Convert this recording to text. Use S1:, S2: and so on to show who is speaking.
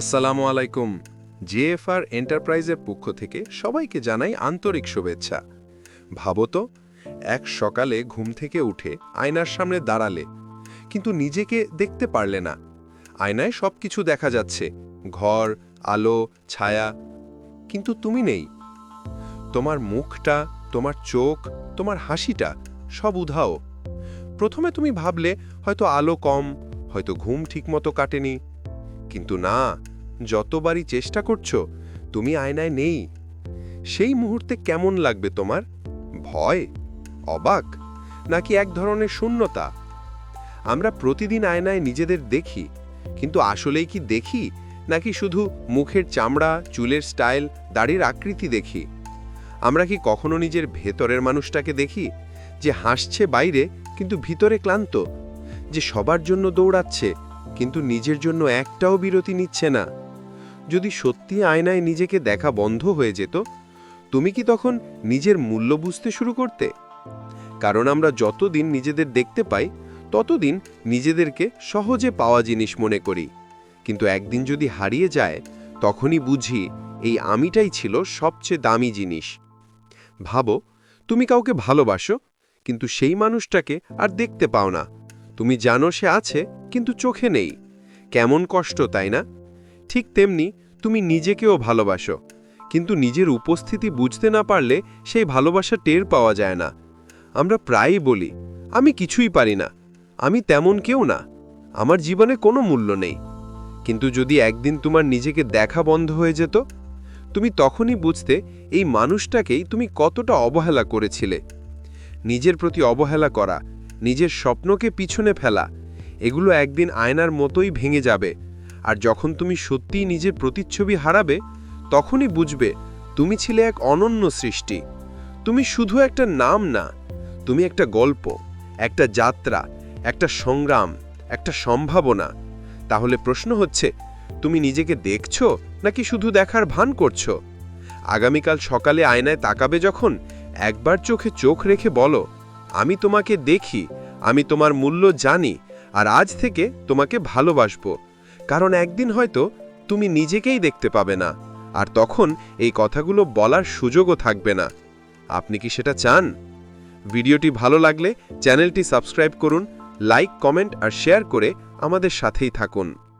S1: আসসালামু আলাইকুম। জিএফআর এন্টারপ্রাইজের পক্ষ থেকে সবাইকে জানাই আন্তরিক শুভেচ্ছা। ভাবো তো, এক সকালে ঘুম থেকে উঠে আয়নার সামনে দাঁড়ালে, কিন্তু নিজেকে দেখতে পারলে না। আয়নায় সব কিছু দেখা যাচ্ছে, ঘর, আলো, ছায়া। কিন্তু তুমি নেই। তোমার মুখটা, তোমার চোখ, তোমার হাসিটা সব উধাও। প্রথমে তুমি ভাবলে হয়তো আলো কম, হয়তো ঘুম ঠিকমতো কাটেনি। কিন্তু না, যতবারই চেষ্টা করছ, তুমি আয়নায় নেই। সেই মুহূর্তে কেমন লাগবে তোমার? ভয়? অবাক? নাকি এক ধরনের শূন্যতা? আমরা প্রতিদিন আয়নায় নিজেদের দেখি, কিন্তু আসলেই কি দেখি? নাকি শুধু মুখের চামড়া, চুলের স্টাইল, দাড়ির আকৃতি দেখি? আমরা কি কখনো নিজের ভেতরের মানুষটাকে দেখি, যে হাসছে বাইরে, কিন্তু ভিতরে ক্লান্ত, যে সবার জন্য দৌড়াচ্ছে কিন্তু নিজের জন্য একটাও বিরতি নিচ্ছে না। যদি সত্যি আয়নায় নিজেকে দেখা বন্ধ হয়ে যেত, তুমি কি তখন নিজের মূল্য বুঝতে শুরু করতে? কারণ আমরা যতদিন নিজেদের দেখতে পাই, ততদিন নিজেদেরকে সহজে পাওয়া জিনিস মনে করি। কিন্তু একদিন যদি হারিয়ে যায়, তখনই বুঝি এই আমিটাই ছিল সবচেয়ে দামি জিনিস। ভাবো, তুমি কাউকে ভালোবাসো, কিন্তু সেই মানুষটাকে আর দেখতে পাও না। তুমি জানো সে আছে, কিন্তু চোখে নেই। কেমন কষ্ট, তাই না? ঠিক তেমনি তুমি নিজেকেও ভালোবাসো, কিন্তু নিজের উপস্থিতি বুঝতে না পারলে সেই ভালোবাসা টের পাওয়া যায় না। আমরা প্রায়ই বলি, আমি কিছুই পারি না, আমি তেমন কেউ না, আমার জীবনে কোনো মূল্য নেই। কিন্তু যদি একদিন তোমার নিজেকে দেখা বন্ধ হয়ে যেত, তুমি তখনই বুঝতে এই মানুষটাকেই তুমি কতটা অবহেলা করেছিলে। নিজের প্রতি অবহেলা করা নিজের স্বপ্নকে পিছনে ফেলা, এগুলো একদিন আয়নার মতোই ভেঙে যাবে। আর যখন তুমি সত্যিই নিজের প্রতিচ্ছবি হারাবে, তখনই বুঝবে তুমি ছিলে এক অনন্য সৃষ্টি। তুমি শুধু একটা নাম না, তুমি একটা গল্প, একটা যাত্রা, একটা সংগ্রাম, একটা সম্ভাবনা। তাহলে প্রশ্ন হচ্ছে, তুমি নিজেকে দেখছ নাকি শুধু দেখার ভান করছ? আগামীকাল সকালে আয়নায় তাকাবে যখন একবার চোখে চোখ রেখে বলো আমি তোমাকে দেখি, আমি তোমার মূল্য জানি, আর আজ থেকে তোমাকে ভালোবাসবো। কারণ একদিন হয়তো তুমি নিজেকেই দেখতে পাবে না, আর তখন এই কথাগুলো বলার সুযোগও থাকবে না। আপনি কি সেটা চান? ভিডিওটি ভালো লাগলে চ্যানেলটি সাবস্ক্রাইব করুন, লাইক, কমেন্ট আর শেয়ার করে আমাদের সাথেই থাকুন।